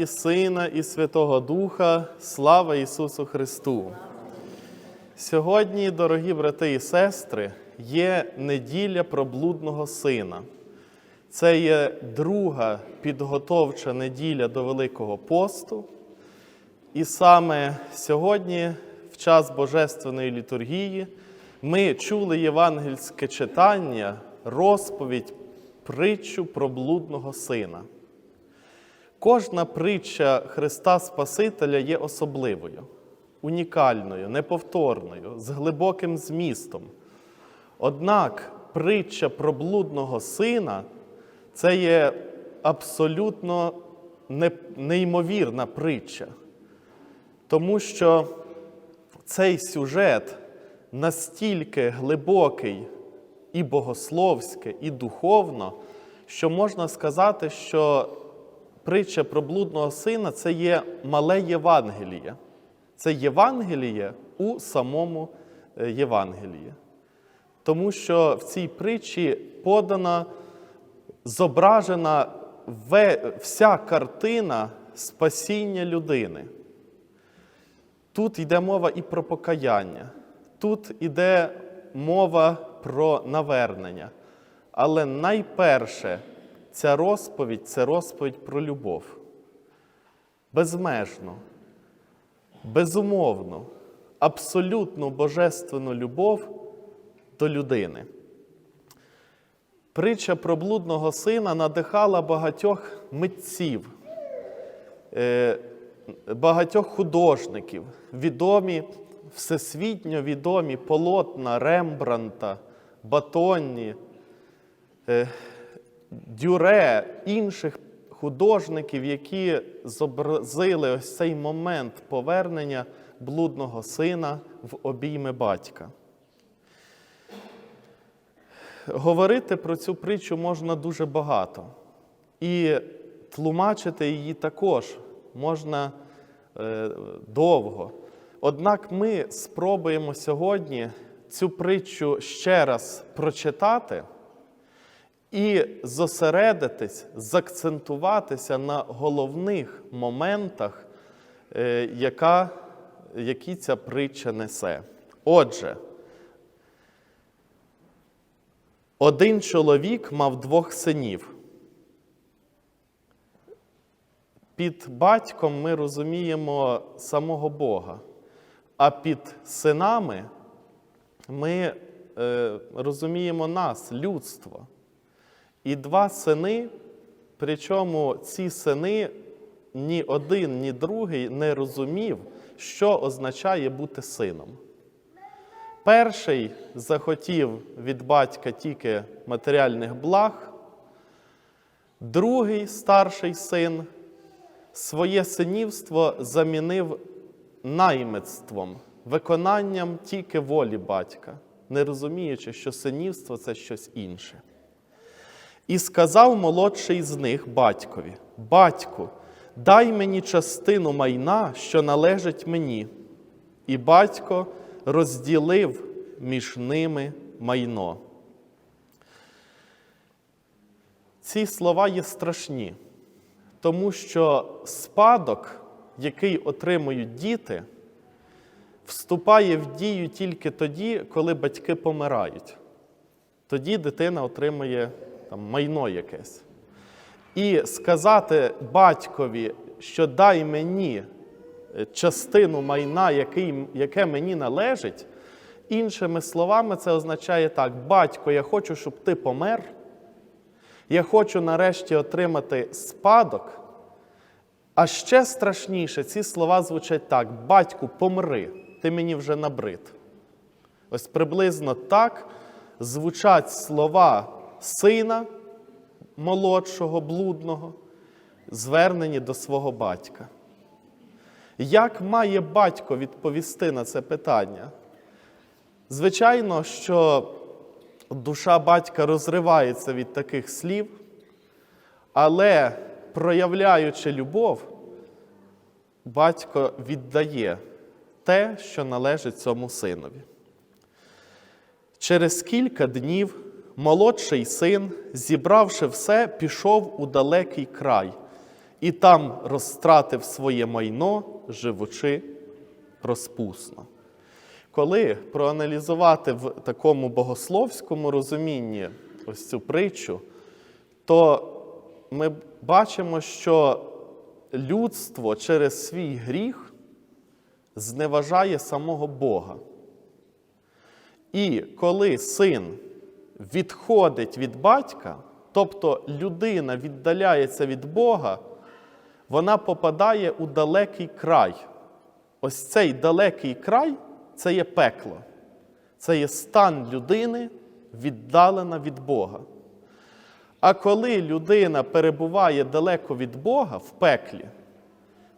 і Сина, і Святого Духа, слава Ісусу Христу. Сьогодні, дорогі брати і сестри, є неділя проблудного сина. Це є друга підготовча неділя до Великого посту. І саме сьогодні, в час Божественної літургії, ми чули євангельське читання, розповідь, притчу про блудного сина. Кожна притча Христа Спасителя є особливою, унікальною, неповторною, з глибоким змістом. Однак притча про блудного сина це є абсолютно неймовірна притча, тому що цей сюжет настільки глибокий і богословське, і духовно, що можна сказати, що притча про блудного сина це є мале Євангеліє. Це Євангеліє у самому е, Євангелії. Тому що в цій притчі подана, зображена вся картина спасіння людини. Тут йде мова і про покаяння, тут йде мова про навернення. Але найперше ця розповідь це розповідь про любов. Безмежну, безумовну, абсолютну божественну любов до людини. Притча про блудного сина надихала багатьох митців, е, багатьох художників, відомі, всесвітньо відомі полотна Рембранта, Батонні, е, Дюре, інших художників, які зобразили ось цей момент повернення блудного сина в обійми батька. Говорити про цю притчу можна дуже багато. І тлумачити її також можна е, довго. Однак ми спробуємо сьогодні цю притчу ще раз прочитати і зосередитись, закцентуватися на головних моментах, е, яка, які ця притча несе. Отже, один чоловік мав двох синів. Під батьком ми розуміємо самого Бога, а під синами ми е, розуміємо нас, людство. І два сини, причому ці сини ні один, ні другий не розумів, що означає бути сином. Перший захотів від батька тільки матеріальних благ, другий старший син своє синівство замінив наймитством, виконанням тільки волі батька, не розуміючи, що синівство це щось інше. І сказав молодший з них батькові: Батьку, дай мені частину майна, що належить мені. І батько розділив між ними майно. Ці слова є страшні, тому що спадок, який отримують діти, вступає в дію тільки тоді, коли батьки помирають. Тоді дитина отримує там, майно якесь. І сказати батькові, що дай мені е, частину майна, який, яке мені належить, іншими словами, це означає так: батько, я хочу, щоб ти помер. Я хочу нарешті отримати спадок. А ще страшніше, ці слова звучать так: батьку, помри, ти мені вже набрид. Ось приблизно так звучать слова сина молодшого, блудного, звернені до свого батька. Як має батько відповісти на це питання? Звичайно, що душа батька розривається від таких слів, але проявляючи любов, батько віддає те, що належить цьому синові. Через кілька днів молодший син, зібравши все, пішов у далекий край і там розтратив своє майно, живучи розпусно. Коли проаналізувати в такому богословському розумінні ось цю притчу, то ми бачимо, що людство через свій гріх зневажає самого Бога. І коли син відходить від батька, тобто людина віддаляється від Бога, вона попадає у далекий край. Ось цей далекий край це є пекло, це є стан людини, віддалена від Бога. А коли людина перебуває далеко від Бога в пеклі,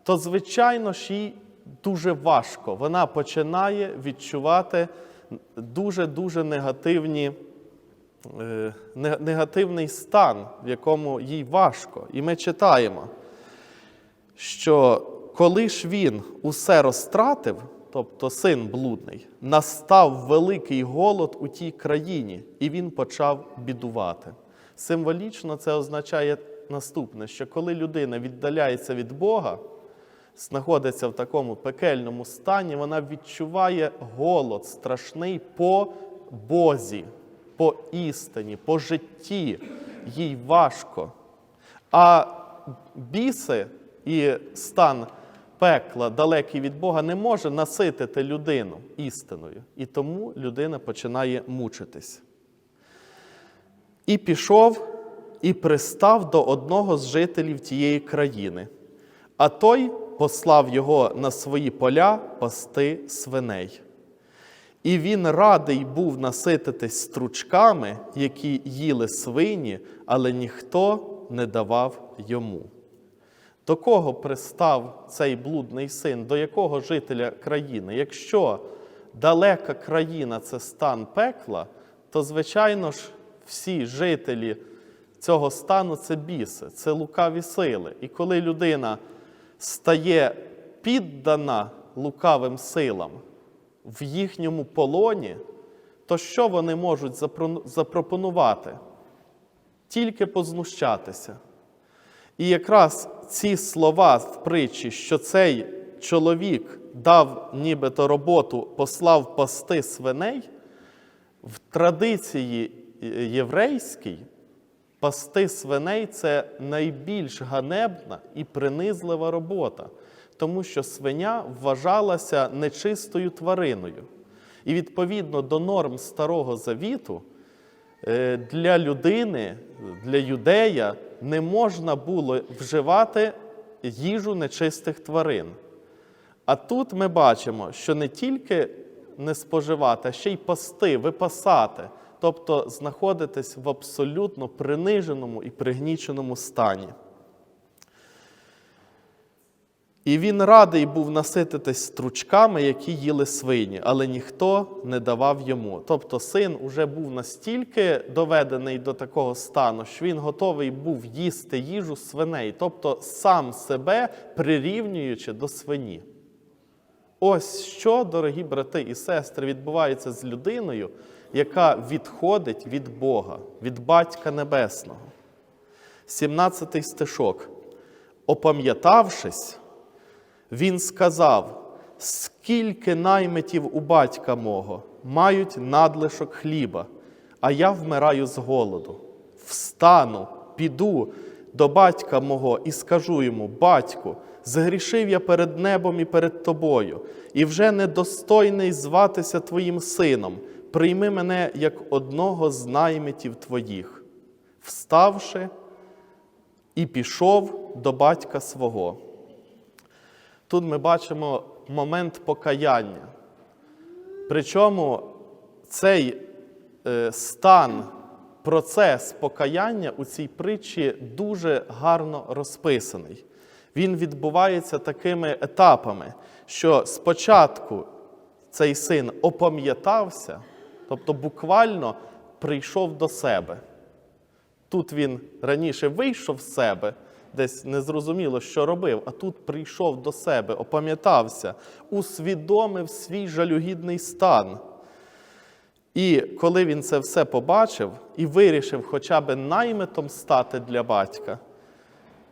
то, звичайно ж, їй дуже важко. Вона починає відчувати дуже-дуже негативні, не- негативний стан, в якому їй важко. І ми читаємо, що коли ж він усе розтратив, тобто син блудний, настав великий голод у тій країні, і він почав бідувати. Символічно це означає наступне: що коли людина віддаляється від Бога, знаходиться в такому пекельному стані, вона відчуває голод страшний по Бозі, по істині, по житті. Їй важко. А біси і стан пекла, далекий від Бога, не може наситити людину істиною. І тому людина починає мучитись. І пішов і пристав до одного з жителів тієї країни, а той послав його на свої поля пасти свиней. І він радий був насититись стручками, які їли свині, але ніхто не давав йому. До кого пристав цей блудний син, до якого жителя країни? Якщо далека країна це стан пекла, то, звичайно ж, всі жителі цього стану це біси, це лукаві сили. І коли людина стає піддана лукавим силам в їхньому полоні, то що вони можуть запропонувати? Тільки познущатися. І якраз ці слова в притчі, що цей чоловік дав нібито роботу, послав пасти свиней, в традиції єврейській пасти свиней це найбільш ганебна і принизлива робота, тому що свиня вважалася нечистою твариною. І відповідно до норм Старого Завіту, е, для людини, для юдея не можна було вживати їжу нечистих тварин. А тут ми бачимо, що не тільки не споживати, а ще й пасти, випасати, тобто знаходитись в абсолютно приниженому і пригніченому стані. І він радий був насититись стручками, які їли свині, але ніхто не давав йому. Тобто син уже був настільки доведений до такого стану, що він готовий був їсти їжу свиней, тобто сам себе прирівнюючи до свині. Ось що, дорогі брати і сестри, відбувається з людиною, яка відходить від Бога, від Батька Небесного. 17 стишок. Опам'ятавшись, він сказав: скільки наймитів у батька мого мають надлишок хліба, а я вмираю з голоду. Встану, піду до батька мого і скажу йому: Батьку, згрішив я перед небом і перед тобою, і вже недостойний зватися твоїм сином. Прийми мене як одного з наймитів твоїх. Вставши, і пішов до батька свого. Тут ми бачимо момент покаяння. Причому цей е, стан, процес покаяння у цій притчі дуже гарно розписаний. Він відбувається такими етапами, що спочатку цей син опам'ятався, тобто буквально прийшов до себе. Тут він раніше вийшов з себе, десь незрозуміло, що робив, а тут прийшов до себе, опам'ятався, усвідомив свій жалюгідний стан. І коли він це все побачив і вирішив хоча б наймитом стати для батька,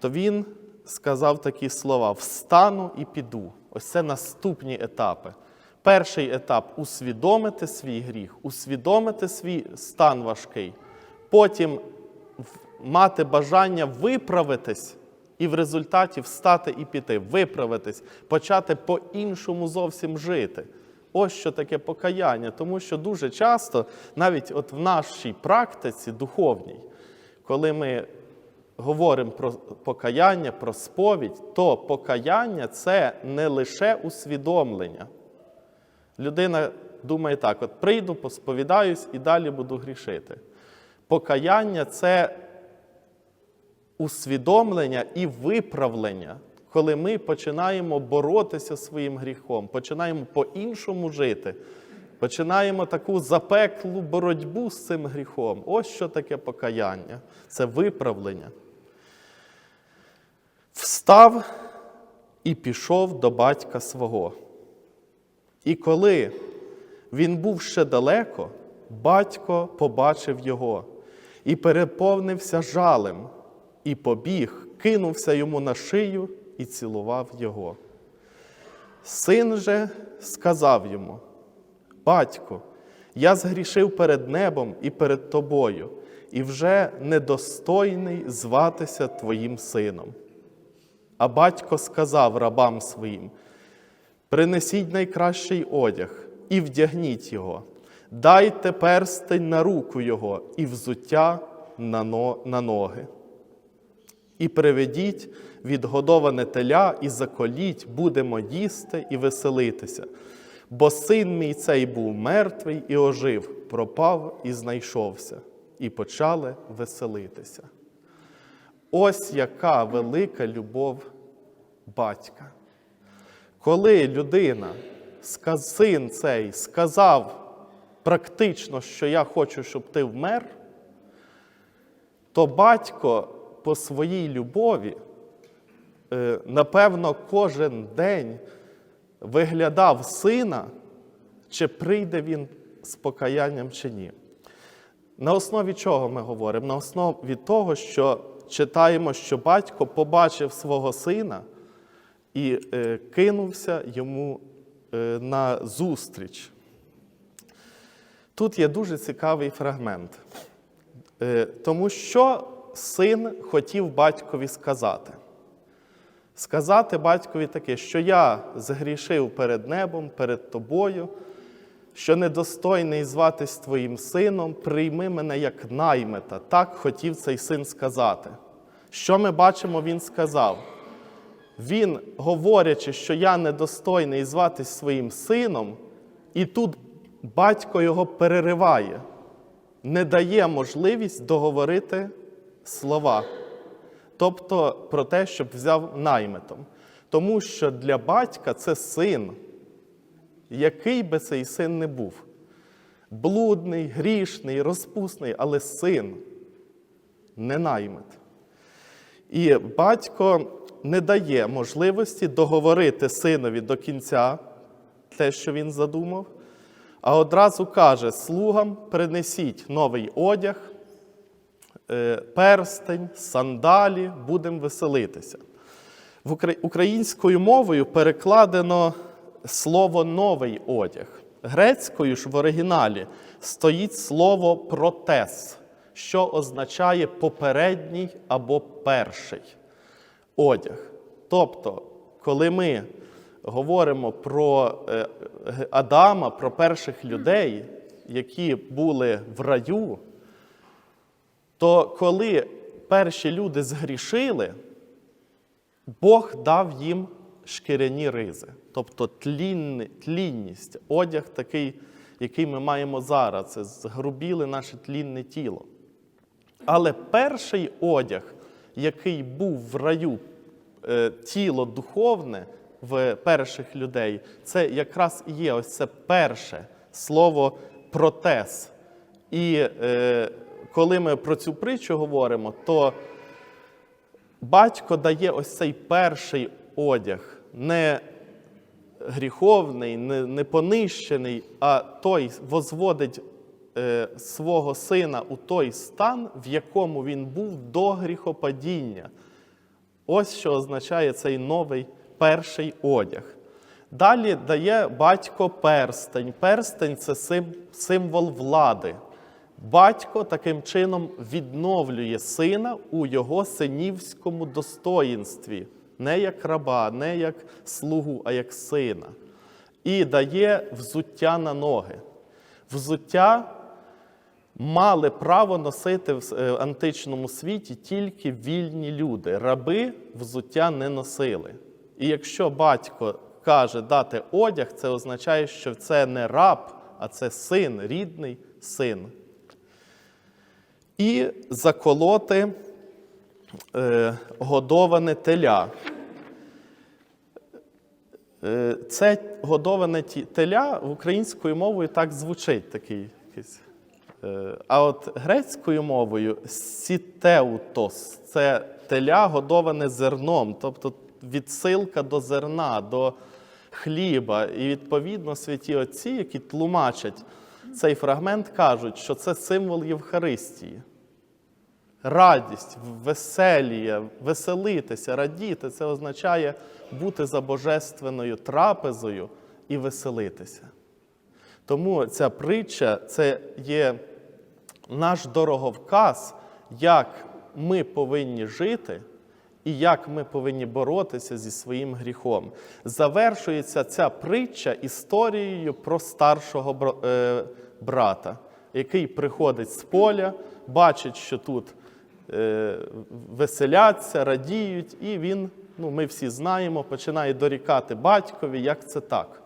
то він сказав такі слова: встану і піду. Ось це наступні етапи. Перший етап усвідомити свій гріх, усвідомити свій стан важкий. Потім мати бажання виправитись і в результаті встати і піти, виправитись, почати по-іншому зовсім жити. Ось що таке покаяння, тому що дуже часто, навіть от в нашій практиці духовній, коли ми говоримо про покаяння, про сповідь, то покаяння це не лише усвідомлення. Людина думає так: от прийду, посповідаюсь і далі буду грішити. Покаяння це усвідомлення і виправлення, коли ми починаємо боротися своїм гріхом, починаємо по-іншому жити, починаємо таку запеклу боротьбу з цим гріхом. Ось що таке покаяння це виправлення. Встав і пішов до батька свого. І коли він був ще далеко, батько побачив його і переповнився жалем, і побіг, кинувся йому на шию і цілував його. Син же сказав йому: Батько, я згрішив перед небом і перед тобою, і вже недостойний зватися твоїм сином. А батько сказав рабам своїм: Принесіть найкращий одяг і вдягніть його, дайте перстень на руку його і взуття на ноги. І приведіть відгодоване теля, і заколіть, будемо їсти і веселитися. Бо син мій цей був мертвий і ожив, пропав і знайшовся, і почали веселитися. Ось яка велика любов батька. Коли людина, син цей, сказав практично, що я хочу, щоб ти вмер, то батько по своїй любові, е, напевно, кожен день виглядав сина, чи прийде він з покаянням чи ні. На основі чого ми говоримо? На основі того, що читаємо, що батько побачив свого сина і е, кинувся йому е, на зустріч. Тут є дуже цікавий фрагмент. Тому що син хотів батькові сказати? Сказати батькові таке, що я згрішив перед небом, перед тобою, що недостойний зватись твоїм сином, прийми мене як наймита. Так хотів цей син сказати. Що ми бачимо, він сказав? Він, говорячи, що я недостойний зватись своїм сином, і тут батько його перериває, не дає можливість договорити слова. Тобто про те, щоб взяв наймитом. Тому що для батька це син, який би цей син не був. Блудний, грішний, розпусний, але син, не наймит. І батько не дає можливості договорити синові до кінця те, що він задумав, а одразу каже: слугам принесіть новий одяг, перстень, сандалі, будемо веселитися. Українською мовою перекладено слово новий одяг. Грецькою ж в оригіналі стоїть слово протез, що означає попередній або перший одяг. Тобто, коли ми говоримо про е, Адама, про перших людей, які були в раю, то коли перші люди згрішили, Бог дав їм шкіряні ризи, тобто тлінність, одяг такий, який ми маємо зараз, це згрубіли наше тлінне тіло. Але перший одяг, який був в раю, е, тіло духовне в перших людей, це якраз і є ось це перше слово протез. І е, коли ми про цю притчу говоримо, то батько дає ось цей перший одяг, не гріховний, не, не понищений, а той возводить е, свого сина у той стан, в якому він був до гріхопадіння. Ось що означає цей новий перший одяг. Далі дає батько перстень. Перстень це символ влади. Батько таким чином відновлює сина у його синівському достоїнстві, не як раба, не як слугу, а як сина. І дає взуття на ноги. Взуття мали право носити в е, античному світі тільки вільні люди. Раби взуття не носили. І якщо батько каже дати одяг, це означає, що це не раб, а це син, рідний син. І заколоти е, годоване теля. Е, Це годоване теля українською мовою так звучить такий. Е, А от грецькою мовою сітеутос це теля годоване зерном, тобто відсилка до зерна, до хліба. І відповідно святі отці, які тлумачать цей фрагмент, кажуть, що це символ Євхаристії. Радість, веселія, веселитися, радіти це означає бути за божественною трапезою і веселитися. Тому ця притча це є наш дороговказ, як ми повинні жити і як ми повинні боротися зі своїм гріхом. Завершується ця притча історією про старшого е, брата, який приходить з поля, бачить, що тут е, веселяться, радіють, і він, ну, ми всі знаємо, починає дорікати батькові, як це так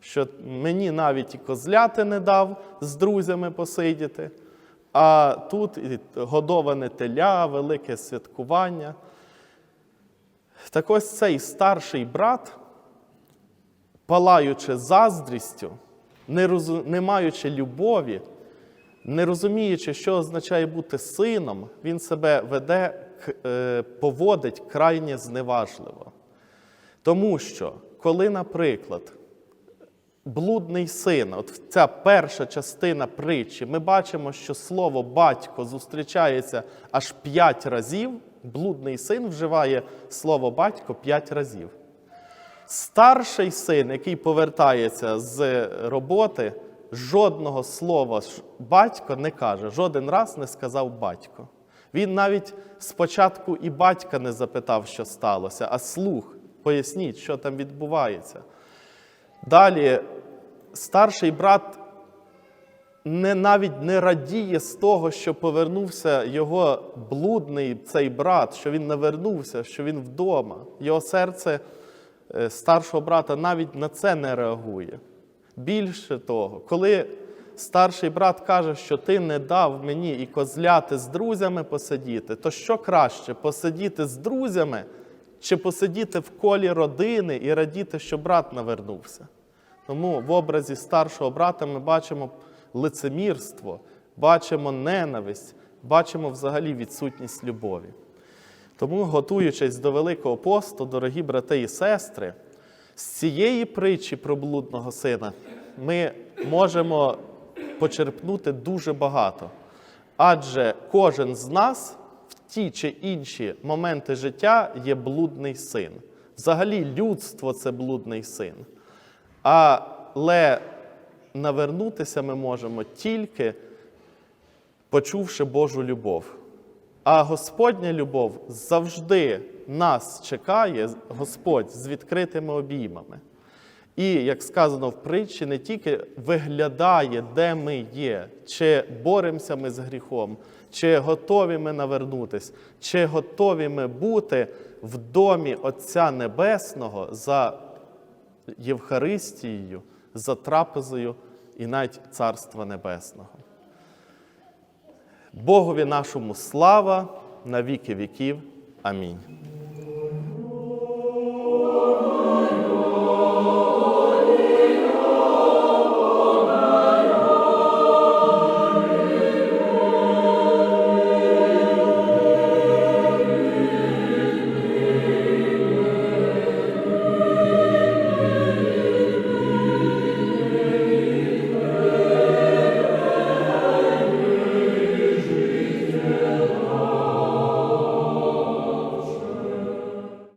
що мені навіть і козляти не дав з друзями посидіти, а тут і годоване теля, велике святкування. Так ось цей старший брат, палаючи заздрістю, не, розу- не маючи любові, не розуміючи, що означає бути сином, він себе веде, е, поводить крайне зневажливо. Тому що, коли, наприклад, блудний син, от ця перша частина притчі, ми бачимо, що слово батько зустрічається аж п'ять разів. Блудний син вживає слово батько п'ять разів. Старший син, який повертається з роботи, жодного слова батько не каже, жоден раз не сказав батько. Він навіть спочатку і батька не запитав, що сталося, а слух. Поясніть, що там відбувається. Далі старший брат не, навіть не радіє з того, що повернувся його блудний цей брат, що він не вернувся, що він вдома. Його серце старшого брата навіть на це не реагує. Більше того, коли старший брат каже, що ти не дав мені і козляти з друзями посидіти, то що краще посидіти з друзями чи посидіти в колі родини і радіти, що брат навернувся? Тому в образі старшого брата ми бачимо лицемірство, бачимо ненависть, бачимо взагалі відсутність любові. Тому, готуючись до Великого посту, дорогі брати і сестри, з цієї притчі про блудного сина ми можемо почерпнути дуже багато. Адже кожен з нас в ті чи інші моменти життя є блудний син. Взагалі, людство це блудний син. Але навернутися ми можемо тільки почувши Божу любов. А Господня любов завжди нас чекає, Господь з відкритими обіймами. І, як сказано в притчі, не тільки виглядає, де ми є, чи боремося ми з гріхом, чи готові ми навернутися, чи готові ми бути в домі Отця Небесного за Євхаристією, за трапезою і навіть Царства Небесного. Богові нашому слава на віки віків. Амінь.